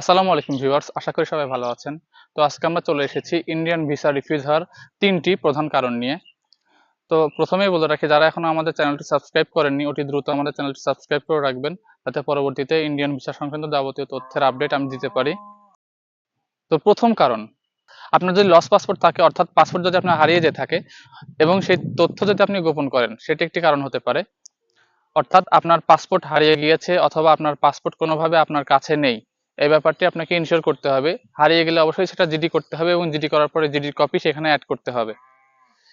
আসসালামু আলাইকুম ভিউয়ার্স, আশা করি সবাই ভালো আছেন। তো আজকে আমরা চলে এসেছি ইন্ডিয়ান ভিসা রিফিউজ হওয়ার তিনটি প্রধান কারণ নিয়ে। তো প্রথমেই বলে রাখি, যারা এখনও আমাদের চ্যানেলটি সাবস্ক্রাইব করেননি, অতি দ্রুত আমাদের চ্যানেলটি সাবস্ক্রাইব করে রাখবেন, যাতে পরবর্তীতে ইন্ডিয়ান ভিসা সংক্রান্ত যাবতীয় তথ্যের আপডেট আমি দিতে পারি। তো প্রথম কারণ, আপনার যদি লস পাসপোর্ট থাকে, অর্থাৎ পাসপোর্ট যদি আপনার হারিয়ে যেয়ে থাকে, এবং সেই তথ্য যদি আপনি গোপন করেন, সেটি একটি কারণ হতে পারে। অর্থাৎ আপনার পাসপোর্ট হারিয়ে গিয়েছে, অথবা আপনার পাসপোর্ট কোনোভাবে আপনার কাছে নেই এই ব্যাপারটি আপনাকে ইনশিওর করতে হবে। হারিয়ে গেলে অবশ্যই সেটা জিডি করতে হবে এবং জিডি করার পরে জিডির কপি সেখানে অ্যাড করতে হবে।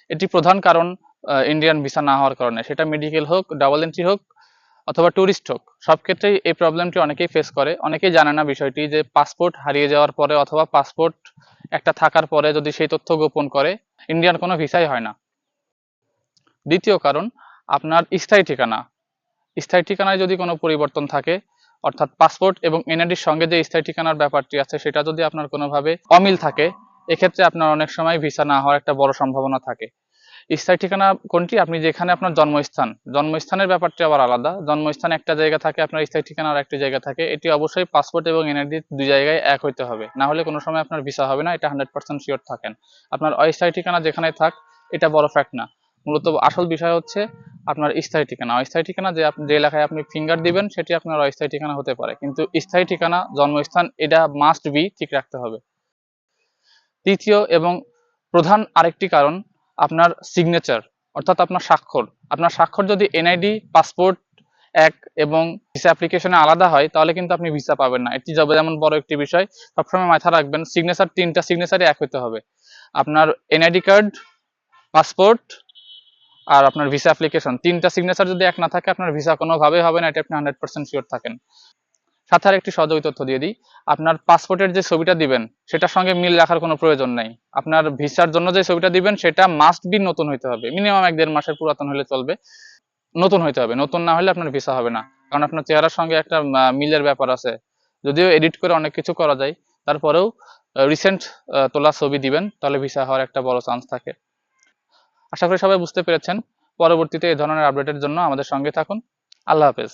এটি প্রধান কারণ ইন্ডিয়ান ভিসা না হওয়ার কারণে। সেটা মেডিকেল হোক ডাবল এন্ট্রি হোক, অথবা ট্যুরিস্ট হোক, সব ক্ষেত্রেই এই প্রবলেমটি অনেকেই ফেস করে। অনেকেই জানে না বিষয়টি যে পাসপোর্ট হারিয়ে যাওয়ার পরে অথবা পাসপোর্ট একটা থাকার পরে যদি সেই তথ্য গোপন করে ইন্ডিয়ান কোনো ভিসাই হয় না। দ্বিতীয় কারণ, আপনার স্থায়ী ঠিকানা। স্থায়ী ঠিকানায় যদি কোনো পরিবর্তন থাকে অর্থাৎ পাসপোর্ট এবং এনআইডির সঙ্গে যে স্থায়ী ঠিকানার ব্যাপারটি আছে, সেটা যদি আপনার কোনোভাবে অমিল থাকে, এক্ষেত্রে আপনার অনেক সময় ভিসা না হওয়ার একটা বড় সম্ভাবনা থাকে। স্থায়ী ঠিকানা কোনটি? আপনি যেখানে আপনার জন্মস্থান, জন্মস্থানের ব্যাপারটি আবার আলাদা। জন্মস্থান একটা জায়গা থাকে, আপনার স্থায়ী ঠিকানার একটি জায়গা থাকে। এটি অবশ্যই পাসপোর্ট এবং এনআইডি দুই জায়গায় এক হইতে হবে। না হলে কোনো সময় আপনার ভিসা হবে না, এটা হান্ড্রেড পার্সেন্ট শিওর থাকেন। আপনার অস্থায়ী ঠিকানা যেখানে থাক, এটা বড় ফ্যাক্ট না। মূলত আসল বিষয় হচ্ছে আপনার স্থায়ী ঠিকানা। অস্থায়ী ঠিকানা যে আপনি যে এলাকায় আপনি ফিঙ্গার দিবেন, সেটি আপনার অস্থায়ী ঠিকানা হতে পারে। কিন্তু স্থায়ী ঠিকানা, জন্মস্থান, এটা মাস্ট বি ঠিক রাখতে হবে। তৃতীয় এবং প্রধান আরেকটি কারণ, আপনার সিগনেচার অর্থাৎ আপনার স্বাক্ষর। আপনার স্বাক্ষর যদি এনআইডি পাসপোর্ট এক এবং ভিসা অ্যাপ্লিকেশনে আলাদা হয়, তাহলে কিন্তু আপনি ভিসা পাবেন না। এটি যাবে যেমন বড় একটি বিষয়, সবসময় মাথায় রাখবেন সিগনেচার তিনটা সিগনেচারই এক হতে হবে। আপনার এনআইডি কার্ড পাসপোর্ট আর আপনার ভিসা অ্যাপ্লিকেশন তিনটা সিগনেচার যদি এক না থাকে, আপনার ভিসা কোনোভাবেই হবে না, এটা আপনি হান্ড্রেড পার্সেন্ট শিওর থাকেন। সাথে আর একটি সহযোগী তথ্য দিয়ে দিই, আপনার পাসপোর্টের যে ছবিটা দিবেন, সেটার সঙ্গে মিল রাখার কোনো প্রয়োজন নেই। আপনার ভিসার জন্য যে ছবিটা দিবেন, সেটা মাস্ট বি নতুন হইতে হবে। মিনিমাম এক দেড় মাসের পুরাতন হলে চলবে, নতুন হইতে হবে। নতুন না হলে আপনার ভিসা হবে না। কারণ আপনার চেহারার সঙ্গে একটা মিলের ব্যাপার আছে। যদিও এডিট করে অনেক কিছু করা যায়, তারপরেও রিসেন্ট তোলা ছবি দিবেন, তাহলে ভিসা হওয়ার একটা বড় চান্স থাকে। আশা করি সবাই বুঝতে পেরেছেন। পরবর্তীতে এই ধরনের আপডেটের জন্য আমাদের সঙ্গে থাকুন। আল্লাহ হাফেজ।